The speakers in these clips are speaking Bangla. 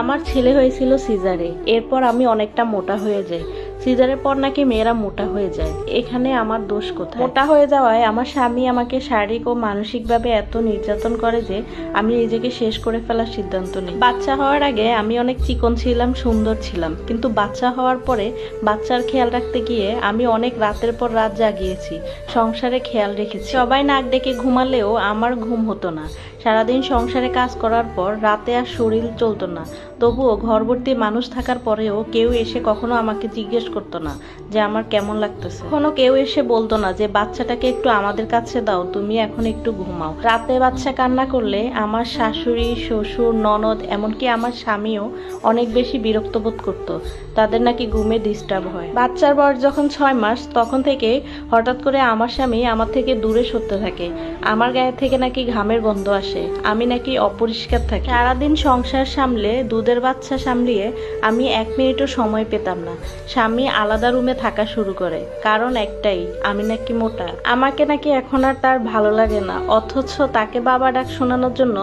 আমার ছেলে হয়েছিল সিজারে। এরপর আমি অনেকটা মোটা হয়ে যাই। সিজারের পর নাকি মেয়েরা মোটা হয়ে যায়। এখানে আমার দোষ কোথায়? মোটা হয়ে যাওয়ায় আমার স্বামী আমাকে শারীরিক ও মানসিকভাবে এত নির্যাতন করে যে আমি নিজেকে শেষ করে ফেলার সিদ্ধান্ত নিই। বাচ্চা হওয়ার আগে আমি অনেক চিকন ছিলাম, সুন্দর ছিলাম। কিন্তু বাচ্চা হওয়ার পরে বাচ্চার খেয়াল রাখতে গিয়ে আমি অনেক রাতের পর রাত জাগিয়েছি, সংসারে খেয়াল রেখেছি। সবাই নাক ডেকে ঘুমালেও আমার ঘুম হতো না। সারাদিন সংসারে কাজ করার পর রাতে আর শরীর চলতো না। তবুও ঘরভর্তি মানুষ থাকার পরেও কেউ এসে কখনো আমাকে জিজ্ঞেস করতো না যে আমার কেমন লাগতেছে। কখনো কেউ এসে বলতো না যে, বাচ্চাটাকে একটু আমাদের কাছে দাও, তুমি এখন একটু ঘুমাও। রাতে বাচ্চা কান্না করলে আমার শাশুড়ি, শ্বশুর, ননদ, এমনকি আমার স্বামীও অনেক বেশি বিরক্ত বোধ করতো। তাদের নাকি ঘুমে ডিস্টার্ব হয়। বাচ্চার বয়স যখন ছয় মাস, তখন থেকে হঠাৎ করে আমার স্বামী আমার থেকে দূরে সরতে থাকে। আমার গায়ে থেকে নাকি ঘামের গন্ধ আসে। আমি নাকি অপরিষ্কার থাকি। সারাদিন সংসার সামলে, দুধের বাচ্চা সামলিয়ে আমি এক মিনিটও সময় পেতাম না। স্বামী আলাদা রুমে থাকা শুরু করে, কারণ একটাই, আমি নাকি মোটা। আমাকে নাকি এখন আর তার ভালো লাগে না, অথচ তাকে বাবা ডাক শোনানোর জন্য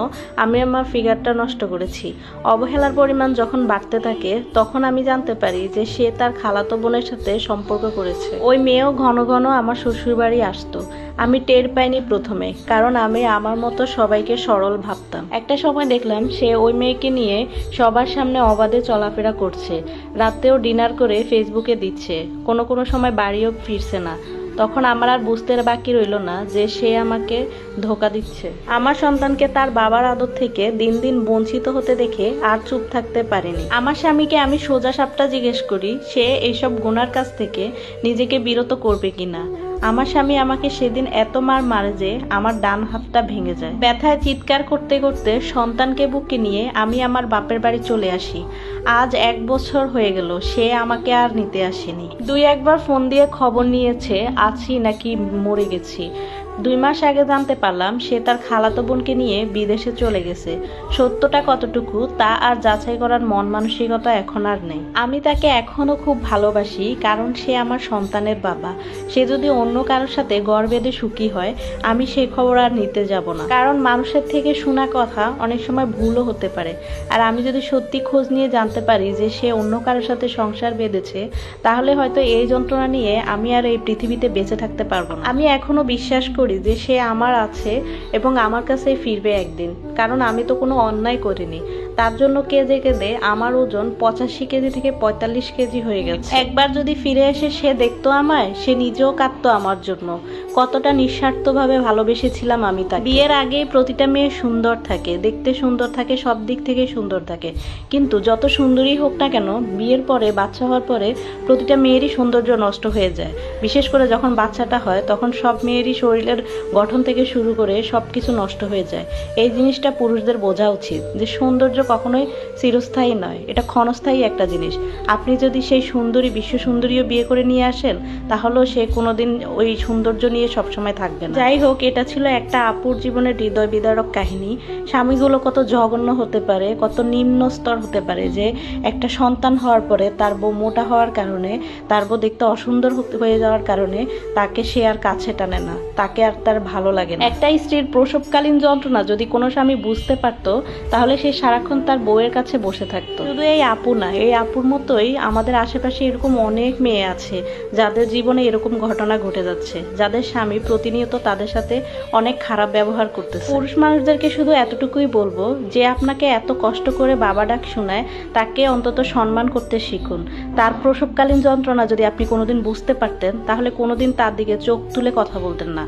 আমি আমার ফিগারটা নষ্ট করেছি। অবহেলার পরিমাণ যখন বাড়তে থাকে, তখন আমি জানতে পারি যে সে তার খালাতো বোনের সাথে সম্পর্ক করেছে। ওই মেয়েও ঘন ঘন আমার শ্বশুর বাড়ি আসতো। আমি টের পাইনি প্রথমে, কারণ আমি আমার মতো সবাইকে সরল ভাবতাম। একটা সময় দেখলাম সে ওই মেয়েকে নিয়ে সবার সামনে অবাধে চলাফেরা করছে। রাতেও ডিনার করে ফেসবুকে দিচ্ছে। কোনো কোনো সময় বাড়িও ফিরছে না। তখন আমার আর বুঝতে বাকি রইল না যে সে আমাকে ধোকা দিচ্ছে। আমার সন্তানকে তার বাবার আদর থেকে দিন দিন বঞ্চিত হতে দেখে আর চুপ থাকতে পারেনি। আমার স্বামীকে আমি সোজা সাপটা জিজ্ঞেস করি, সে এইসব গুনার কাছ থেকে নিজেকে বিরত করবে কিনা? আমার স্বামী আমাকে সেদিন এত মার মারে যে আমার ডান হাতটা ভেঙে যায়। ব্যথায় চিৎকার করতে করতে সন্তানকে বুকে নিয়ে আমি আমার বাপের বাড়ি চলে আসি। আজ এক বছর হয়ে গেল, সে আমাকে আর নিতে আসেনি। দুই একবার ফোন দিয়ে খবর নিয়েছে, আছি নাকি মরে গেছি। দুই মাস আগে জানতে পারলাম সে তার খালাতো বোনকে নিয়ে বিদেশে চলে গেছে। সত্যটা কতটুকু তা আর যাচাই করার মন মানসিকতা এখন আর নেই। আমি তাকে এখনও খুব ভালোবাসি কারণ সে আমার সন্তানের বাবা। সে যদি অন্য কারোর সাথে গড় বেঁধে সুখী হয়, আমি সে খবর আর নিতে যাব না। কারণ মানুষের থেকে শোনা কথা অনেক সময় ভুলও হতে পারে। আর আমি যদি সত্যি খোঁজ নিয়ে জানতে পারি যে সে অন্য কারোর সাথে সংসার বেঁধেছে, তাহলে হয়তো এই যন্ত্রণা নিয়ে আমি আর এই পৃথিবীতে বেঁচে থাকতে পারব না। আমি এখনও বিশ্বাস করি যে সে আমার আছে এবং আমার কাছে ফিরবে একদিন। কারণ আমি তো কোনো অন্যায় করিনি। তার জন্য কেঁদে কেঁদে আমার ওজন পঁচাশি কেজি থেকে পঁয়তাল্লিশ কেজি হয়ে গেছে। একবার যদি ফিরে এসে সে দেখতো আমায়, সে নিজেও কাঁদতো আমার জন্য। কতটা নিঃস্বার্থভাবে ভালোবেসেছিলাম আমি তাকে। বিয়ের আগে প্রতিটা মেয়ে সুন্দর থাকে, দেখতে সুন্দর থাকে, সব দিক থেকে সুন্দর থাকে। কিন্তু যত সুন্দরী হোক না কেন, বিয়ের পরে, বাচ্চা হওয়ার পরে প্রতিটা মেয়েরই সৌন্দর্য নষ্ট হয়ে যায়। বিশেষ করে যখন বাচ্চাটা হয়, তখন সব মেয়েরই শরীরের গঠন থেকে শুরু করে সব কিছু নষ্ট হয়ে যায়। এই জিনিসটা পুরুষদের বোঝা উচিত যে সৌন্দর্য কখনোই চিরস্থায়ী নয়। এটা ক্ষণস্থায়ী একটা জিনিস। আপনি যদি সেই সুন্দরী বিশ্ব সুন্দরীও বিয়ে করে নিয়ে আসেন, তাহলেও সে কোনোদিন ওই সৌন্দর্য নিয়ে সবসময় থাকবে না। যাই হোক, এটা ছিল একটা আপুর জীবনের হৃদয় বিদারক কাহিনী। স্বামীগুলো কত জঘন্য হতে পারে, কত নিম্ন স্তর হতে পারে যে একটা সন্তান হওয়ার পরে তার বউ মোটা হওয়ার কারণে, তার বউ দেখতে অসুন্দর হয়ে যাওয়ার কারণে তাকে সে আর কাছে টানে না। তাকে আর তার ভালো লাগে না। একটা স্ত্রীর প্রসবকালীন যন্ত্রণা যদি কোনো স্বামী বুঝতে পারতো তাহলে সে সারাক্ষণ তার বউয়ের কাছে বসে থাকতো। শুধু এই আপু না এই আপুর মতোই আমাদের আশেপাশে এরকম অনেক মেয়ে আছে যাদের জীবনে এরকম ঘটনা ঘটে যাচ্ছে। যাদের স্বামী প্রতিনিয়ত তাদের সাথে অনেক খারাপ ব্যবহার করতেছে। পুরুষ মানুষদেরকে শুধু এতটুকুই বলব যে আপনাকে এত কষ্ট করে বাবা ডাক শোনায় তাকে অন্তত সম্মান করতে শিখুন। তার প্রসবকালীন যন্ত্রণা যদি আপনি কোনোদিন বুঝতে পারতেন তাহলে কোনোদিন তার দিকে চোখ তুলে কথা বলতেন না।